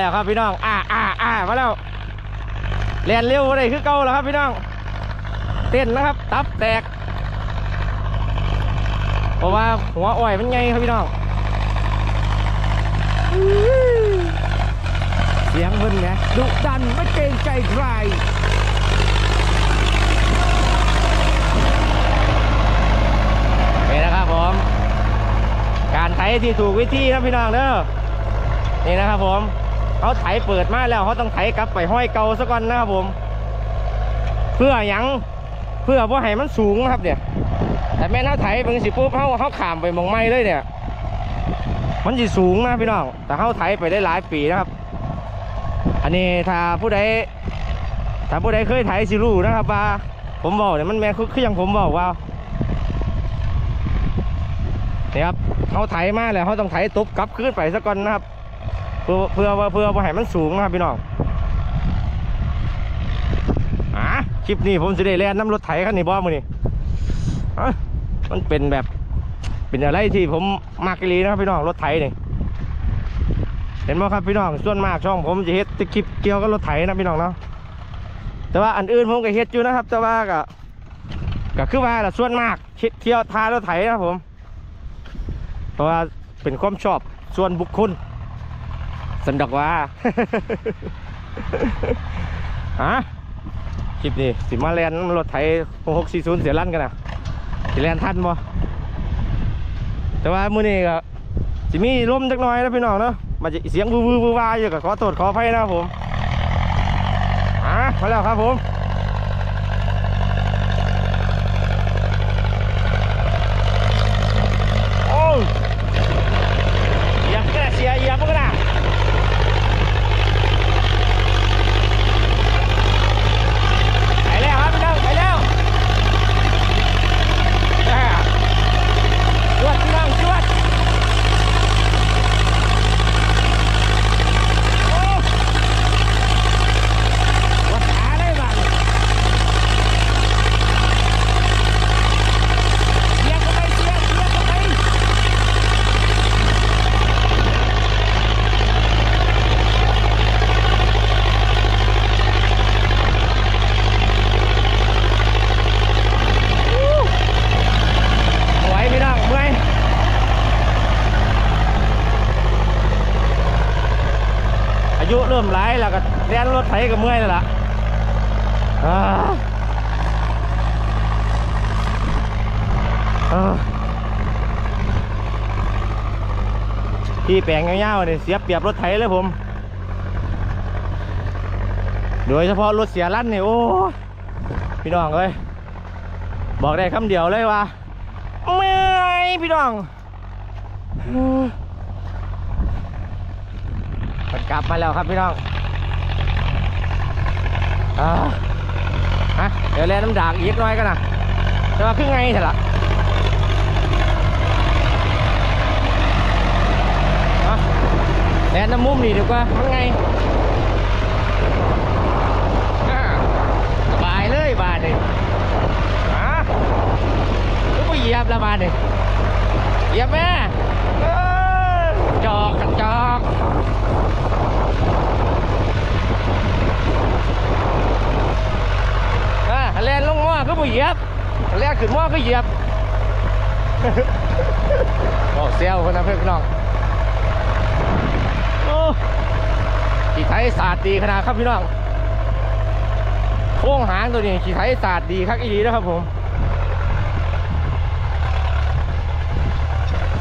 แล้วครับพี่น้อง อ่าอ่าอ่ามาแล้วเรียนเร็วเลยคือเก่าแล้วครับพี่น้อง เต้นนะครับ ตับแตก เพราะว่าหัวอ้อยมันไงครับพี่น้อง เสียงเพิ่นไงดุดันไม่เกรงใจใครนี่นะครับผม การไถที่ถูกวิธีครับพี่น้องเด้อนี่นะครับผม เขาไถเปิดมาแล้วเขาต้องไถกลับไปห้อยเกาซะก่อนนะครับผม เพื่อยังเพื่อว่าให้มันสูงนะครับเนี่ยแต่แม่นเขาไถเป็นสิปุ๊บเขาเขาขามไปมองไม้เลยเนี่ย มันจะสูงนะพี่น้องแต่เขาไถไปได้หลายปีนะครับ อันนี้ถ้าผู้ใดถ้าผู้ใดเคยไถสิรู้นะครับว่าผมบอกเนี่ยมันแม่คือคืออย่างผมบอกว่าเนี่ยครับเขาไถมาแล้วเขาต้องไถตบกลับขึ้นไปซะก่อนนะครับ พื่อเพื่อว่าเพื่อว่าให้มันสูงนะครับพี่น้องอะคลิปนี้ผมจะได้แล่นน้ำรถไถคันนี้บ่มือนี่อะมันเป็นแบบเป็นอะไรที่ผมมักอีหลีนะครับพี่น้องรถไถนี่เห็นไหมครับพี่น้องส่วนมากช่องผมจะเฮ็ดแต่คลิปเกี่ยวกับรถไถนะพี่น้องเนาะแต่ว่าอันอื่นผมก็เฮ็ดอยู่นะครับ แต่ว่าก็ก็คือว่าละส่วนมากเฮ็ดเที่ยวทารถไถนะผม เพราะว่าเป็นความชอบส่วนบุคคล สันดอกว่าฮะคลิปนี้สิมาแลนรถไถ6640เสียลั่นกันนะสิแลนทันบ่แต่ว่ามื้อนี้ก็สิมีลมจักหน่อยนะพี่น้องเนาะมันจะเสียงวือวือวือวาอยู่กับขอโทษขออภัยนะครับผมอะมาแล้วครับผมโอ้ยเหยียบก็ได้เสียเหยียบก็ได้ไปแล้วครับพี่น้องไปแล้วอ่าจวดพี่น้องจวด โอ้วัดขาได้บ้างเสียบเข้าไปเสียบเสียบเข้าไปอู้ไหวพี่น้องเมื่อย อา ยุเริ่มหลแล้วก็เรียนรถไถกับเมื่อยแล้วล่ะอ่าอ่าที่แปลงเงาวๆเนี่ยเสียเปรียบรถไถเลยผม โดยเฉพาะรถเสียลั่นนี่โอ้พี่น้องเอ้ยบอกได้คำเดียวเลยว่าเมื่อยพี่น้องอ กลับมาแล้วครับพี่น้องอฮะเดี๋ยวแล่น้ำด่างอีกหน้อยกันนะแต่ว่าครึ่งไงเถอะล่ะแล่น้ำมุมนี่ดีกว่ามันไงอ่าสบายเลยบานนี่อะก็ไปเหยียบล้วบานนี่เหยียบแม่เออจอกกระจอก อ่าแลนลงหม้อก็บ่เหยียบแลนขึ้นหม้อก็เหยียบโอ้เซลคนนะเพื่อนพี่น้องโอ้ขี่ไทยศาสตร์ดีขนาดครับพี่น้องโค้งหางตัวนี้ขี่ไทยศาสตร์ดีครับอีดีนะครับผม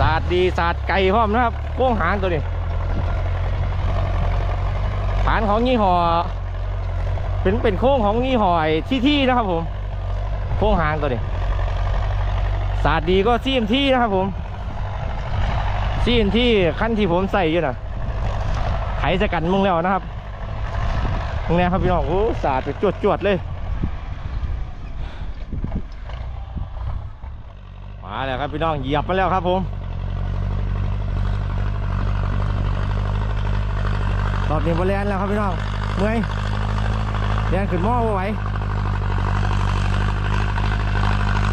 ศาสตร์ดีศาสตร์ไก่พร้อมนะครับโค้งหางตัวนี้านของยี่ห้อเป็นเป็นโค้งของยี่ห้อยที่ที่นะครับผม โค้งหางตัวนี้ศาสตร์ดีก็ซีมที่นะครับผมซีมที่ขั้นที่ผมใส่อยู่นะไถจะกันมึงแล้วนะครับมึงเนี่ยครับพี่น้องโอ้ศาสตร์ไปจวดจวดๆเลยมาแล้วครับพี่น้องเหยียบมาแล้วครับผม รอบนี้บอลแลนแล้วครับพี่น้องเมื่อยแดนขึ้นหม้อไว้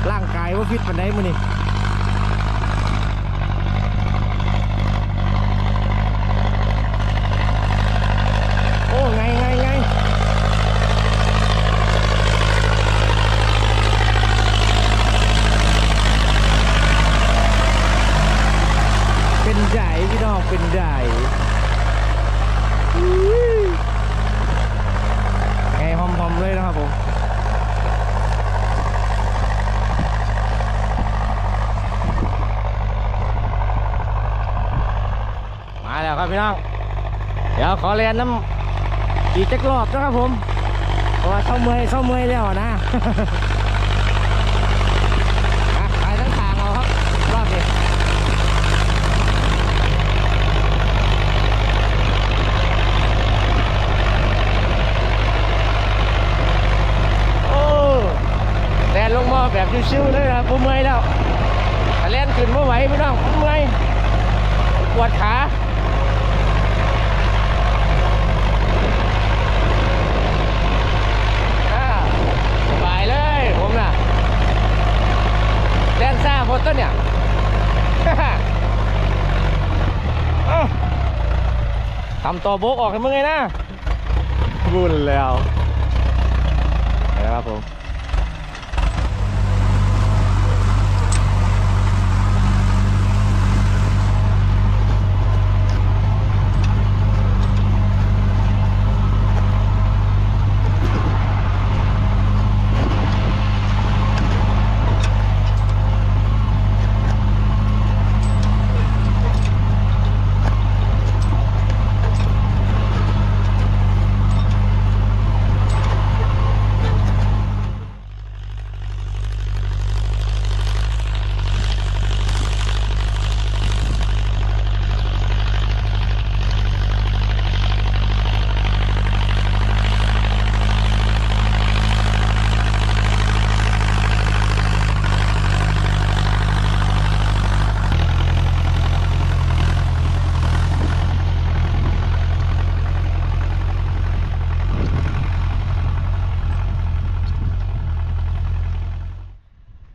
ร่างกายว่าฟิตปันไดมือนี่ ไงหอมๆเลยนะครับผม มาแล้วครับ พี่น้อง เดี๋ยวขอเรียนน้ำอีกจักรอบนะครับผมเพราะว่าเข้าเมื่อยเข้าเมื่อยแล้วนะอะไปทั้งทางเอาครับ รอบนี้โอ้แดนลงมาแบบชิวๆเลยนะครับผมเมื่อยแล้วถ้าเล่นขึ้นไม่ไหวพี่น้องผมเมื่อยปวดขา อ่าสบายเลยผมน่ะแดนซ่าโพสต้นเนี่ย เอ้า ทำตัวโบกออกให้มึงไงนะบุญแล้วนะครับผม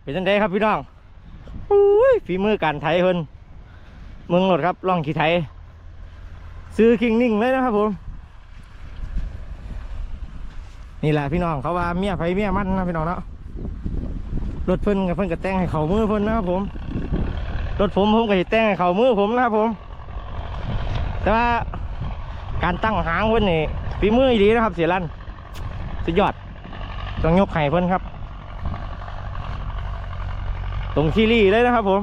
เป็นจังไดครับพี่น้องอุ้ยฝีมือการไถเพิ่นเมืองโหลดครับล่องขี่ไถซื้อคิงนิ่งเลยนะครับผม นี่แหละพี่น้องเขาว่าเมียไผเมียมันนะพี่น้องเนาะรถเพิ่นกับเพิ่นกับแต่งให้เขามือเพิ่นนะครับผมรถผมผมก็สิแต่งให้เขามือผมนะครับผม แต่ว่าการตั้งหางเพิ่นนี่ฝีมือดีนะครับ เสียรันสุดยอดต้องยกให้เพิ่นครับ ตรงคีรีเลยนะครับผม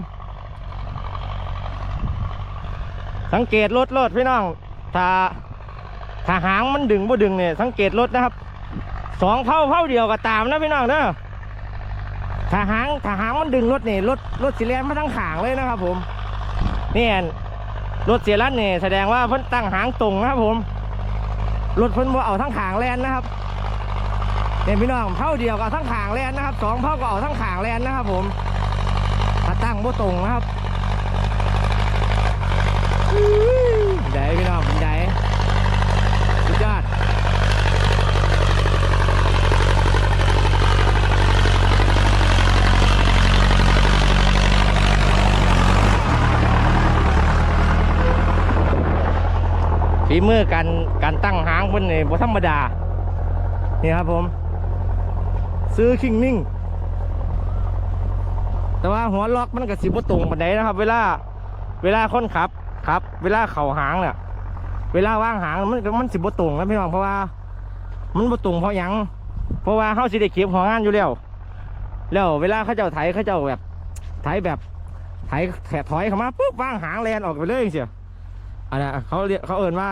สังเกตรถรถพี่น้อง ถ้าถ้าหางมันดึงบ่ดึงเนี่ยสังเกตรถนะครับสองเผาเผาเดียวก็ตามนะพี่น้องเด้อถ้าหางถ้าหางมันดึงรถเนี่ยรถรถสีแลนมาทั้งขางเลยนะครับ ผมนี่อันรถเสียรันนี่ยแสดงว่าเพิ่นตั้งหางตรงนะครับผมรถเพิ่นบ่เอาทั้งขางแลนนะครับเนี่ยพี่น้องเผาเดียวก็เอาทั้งขางแลนนะครับสองเผาก็เอาทั้งขางแลนนะครับผม ตั้งบ่ตรงนะครับได้พี่น้องได้สุดยอดฝีมือการการตั้งหางเพิ่นนี่บ่ธรรมดา นี่ครับผม ซื้อคิงนิ่ง แต่ว่าหัวล็อกมันก็สิบ่ตรงปันไดนะครับ เวลาเวลาคนขับครับ เวลาเข่าหางเนี่ยเวลาว่างหางมันมันสิบ่ตรงนะพี่น้องเพราะว่า มันบ่ตรงเพราะยังเพราะว่าเฮาสิได้เก็บหัวงานอยู่แล้วแล้วเวลาเขาเจ้าไถเขาเจ้าแบบไถแบบไถแถถอยเข้ามาปุ๊บว่างหางแลนออกไปเลยเสียอันนั้นเขาเรียกเขาเอ่นว่า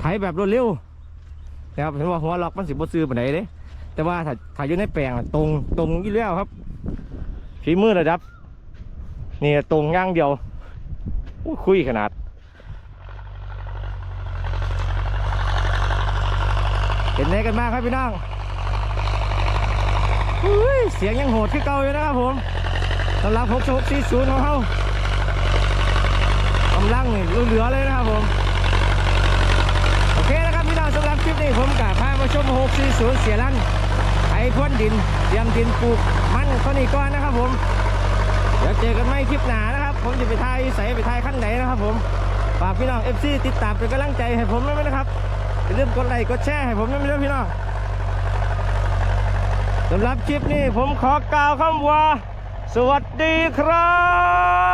ไถแบบรวดเร็วนะครับเห็นว่าหัวล็อกมันสิบ่ซื้อปานใดเด้ แต่ว่าถ้าถ้าอยู่ในแปลงน่ะตรงตรงอยู่แล้วครับฝีมือระดับนี่ตรงย่างเดียวคุยขนาดเห็นไหนกันมากครับพี่น้องเสียงยังโหดที่เก่าอยู่นะครับผมสำหรับ6 6 4 0ของเขากำลังนี่เหลือเลยนะครับผมโอเคนะครับพี่น้องสำหรับคลิปนี้ผมกับพามาชม640เสียรันไอ้ พ่นดินเตรียมดินปลูกมันต้นนี้ก่อนนะครับผม เดี๋ยวเจอกันใหม่คลิปหนานะครับ ผมจะไปถ่ายใส่ไปถ่ายขั้นไหนนะครับผมฝากพี่น้อง FC ติดตามเป็นกำลังใจให้ผมด้วยนะครับอย่าลืมกดไลค์กดแชร์ให้ผมด้วยพี่น้องสำหรับคลิปนี้ผมขอกล่าวคำว่า สวัสดีครับ